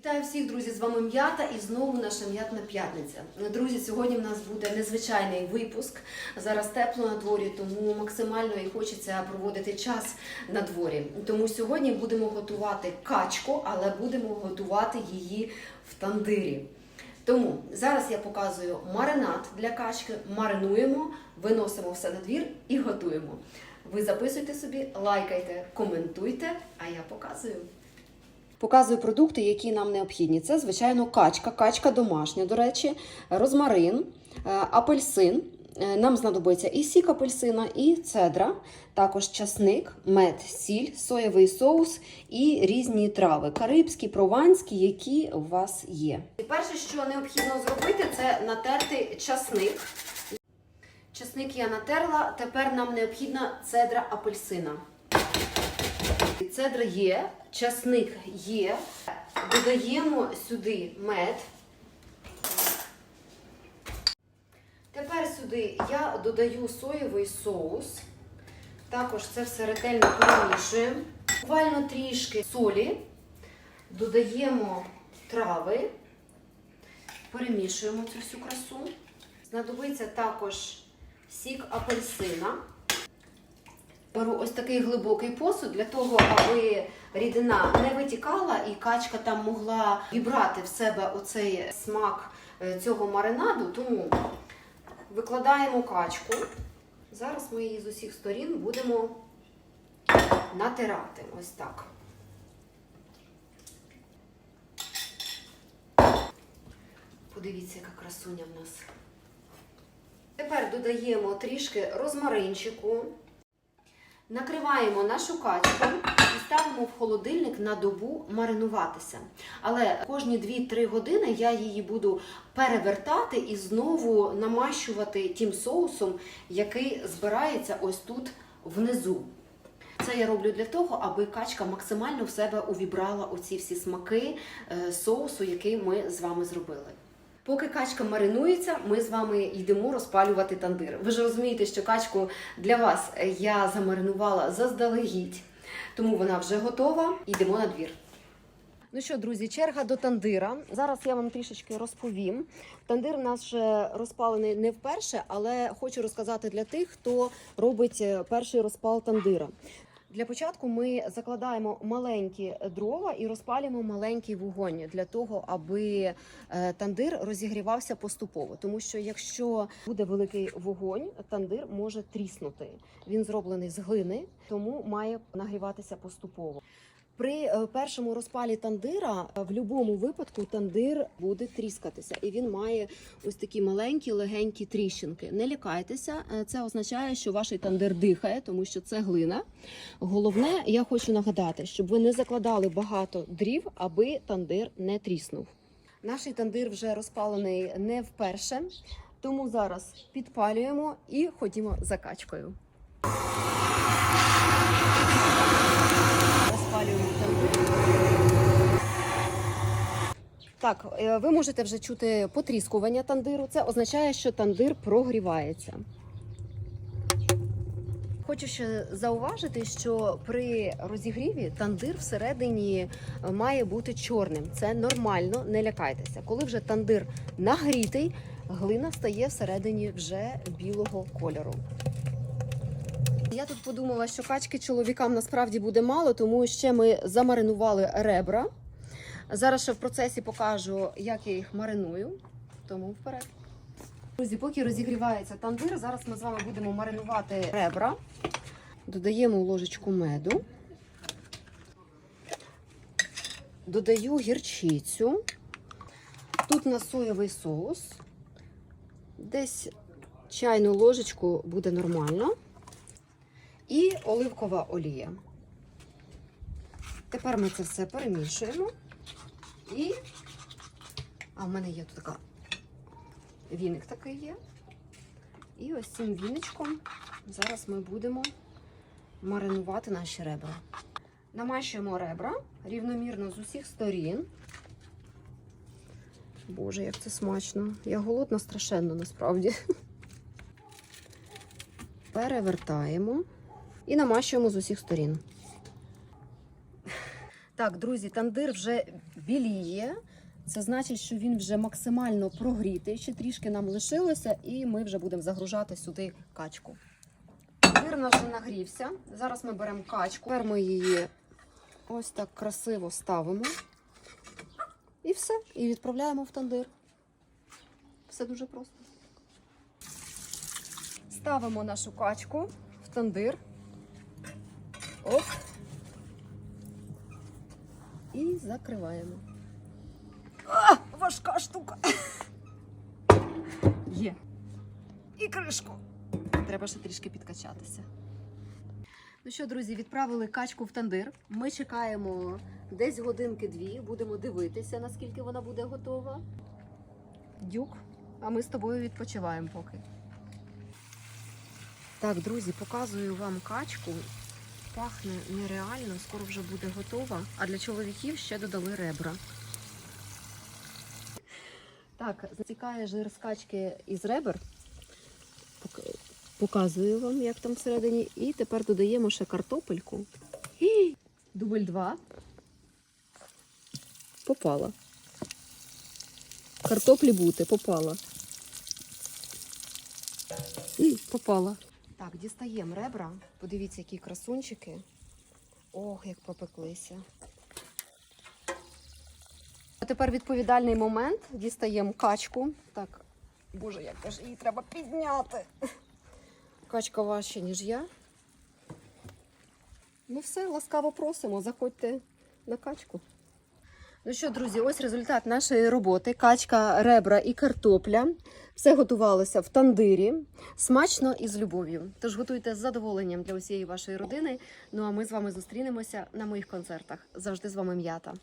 Вітаю всіх, друзі! З вами м'ята і знову наша м'ятна п'ятниця. Друзі, сьогодні в нас буде незвичайний випуск. Зараз тепло на дворі, тому максимально і хочеться проводити час на дворі. Тому сьогодні будемо готувати качку, але будемо готувати її в тандирі. Тому зараз я показую маринад для качки, маринуємо, виносимо все на двір і готуємо. Ви записуйте собі, лайкайте, коментуйте, а я показую. Показую продукти, які нам необхідні. Це, звичайно, качка, качка домашня, до речі, розмарин, е, апельсин. Е, Нам знадобиться і сік апельсина, і цедра, також часник, мед, сіль, соєвий соус і різні трави карибські, прованські, які у вас є. І перше, що необхідно зробити, це натерти часник. Часник я натерла. Тепер нам необхідна цедра апельсина. Цедра є, часник є. Додаємо сюди мед. Тепер сюди я додаю соєвий соус. Також це все ретельно перемішуємо. Буквально трішки солі. Додаємо трави. Перемішуємо цю всю красу. Знадобиться також сік апельсина. Беру ось такий глибокий посуд для того, аби рідина не витікала і качка там могла вібрати в себе оцей смак е, цього маринаду. Тому викладаємо качку. Зараз ми її з усіх сторін будемо натирати. Ось так. Подивіться, яка красуня в нас. Тепер додаємо трішки розмаринчику. Накриваємо нашу качку і ставимо в холодильник на добу маринуватися. Але кожні 2-3 години я її буду перевертати і знову намащувати тим соусом, який збирається ось тут внизу. Це я роблю для того, аби качка максимально в себе увібрала оці всі смаки е, соусу, який ми з вами зробили. Поки качка маринується, ми з вами йдемо розпалювати тандир. Ви ж розумієте, що качку для вас я замаринувала заздалегідь, тому вона вже готова. Йдемо на двір. Ну що, друзі, черга до тандира. Зараз я вам трішечки розповім. Тандир у нас вже розпалений не вперше, але хочу розказати для тих, хто робить е, перший розпал тандира. Для початку ми закладаємо маленькі дрова і розпалюємо маленький вогонь для того, аби е, тандир розігрівався поступово. Тому що якщо буде великий вогонь, тандир може тріснути. Він зроблений з глини, тому має нагріватися поступово. При е, першому розпалі тандира е, в будь-якому випадку тандир буде тріскатися, і він має ось такі маленькі легенькі тріщинки. Не лякайтеся, е, це означає, що ваш тандир дихає, тому що це глина. Головне, я хочу нагадати, щоб ви не закладали багато дрів, аби тандир не тріснув. Наш тандир вже розпалений не вперше, тому зараз підпалюємо і ходімо за качкою. Розпалюємо. Так, е, ви можете вже чути потріскування тандиру. Це означає, що тандир прогрівається. Хочу ще зауважити, що при розігріві тандир всередині е, має бути чорним. Це нормально, не лякайтеся. Коли вже тандир нагрітий, глина стає всередині вже білого кольору. Я тут подумала, що качки чоловікам насправді буде мало, тому ще ми замаринували ребра. Зараз ще в процесі покажу, як я їх мариную. Тому вперед. Друзі, поки розігрівається тандир, зараз ми з вами будемо маринувати ребра. Додаємо ложечку меду. Додаю гірчицю. Тут на соєвий соус. Десь чайну ложечку буде нормально. І оливкова олія. Тепер ми це все перемішуємо. І. А в мене є тут така віник такий є. І ось цим віничком зараз ми будемо маринувати наші ребра. Намащуємо ребра рівномірно з усіх сторін. Боже, як це смачно. Я голодна страшенно насправді. Перевертаємо і намащуємо з усіх сторін. Так, друзі, тандир вже біліє. Це значить, що він вже максимально прогрітий. Ще трішки нам лишилося, і ми вже будемо загружати сюди качку. Тандир наш вже нагрівся. Зараз ми беремо качку. Тепер ми її ось так красиво ставимо. І все. І відправляємо в тандир. Все дуже просто. Ставимо нашу качку в тандир. Оп. І закриваємо. А, важка штука. Є. І кришку. Треба ще трішки підкачатися. Ну що, друзі, відправили качку в тандир. Ми чекаємо десь годинки-дві. Будемо дивитися, наскільки вона буде готова. Дюк, а ми з тобою відпочиваємо поки. Так, друзі, показую вам качку. Пахне нереально, скоро вже буде готова. А для чоловіків ще додали ребра. Так, затікає жир з із ребер. Показую вам, як там всередині. І тепер додаємо ще картопельку. Дубль два. Попала. Картоплі бути, попала. І попала. Так, дістаємо ребра. Подивіться, які красунчики. Ох, як пропеклися. А тепер відповідальний момент. Дістаємо качку. Так, боже, як же ж її треба підняти. Качка важча, ніж я. Ну все, ласкаво просимо, заходьте на качку. Ну що, друзі, ось результат нашої роботи. Качка, ребра і картопля. Все готувалося в тандирі. Смачно і з любов'ю. Тож готуйте з задоволенням для усієї вашої родини. Ну а ми з вами зустрінемося на моїх концертах. Завжди з вами м'ята.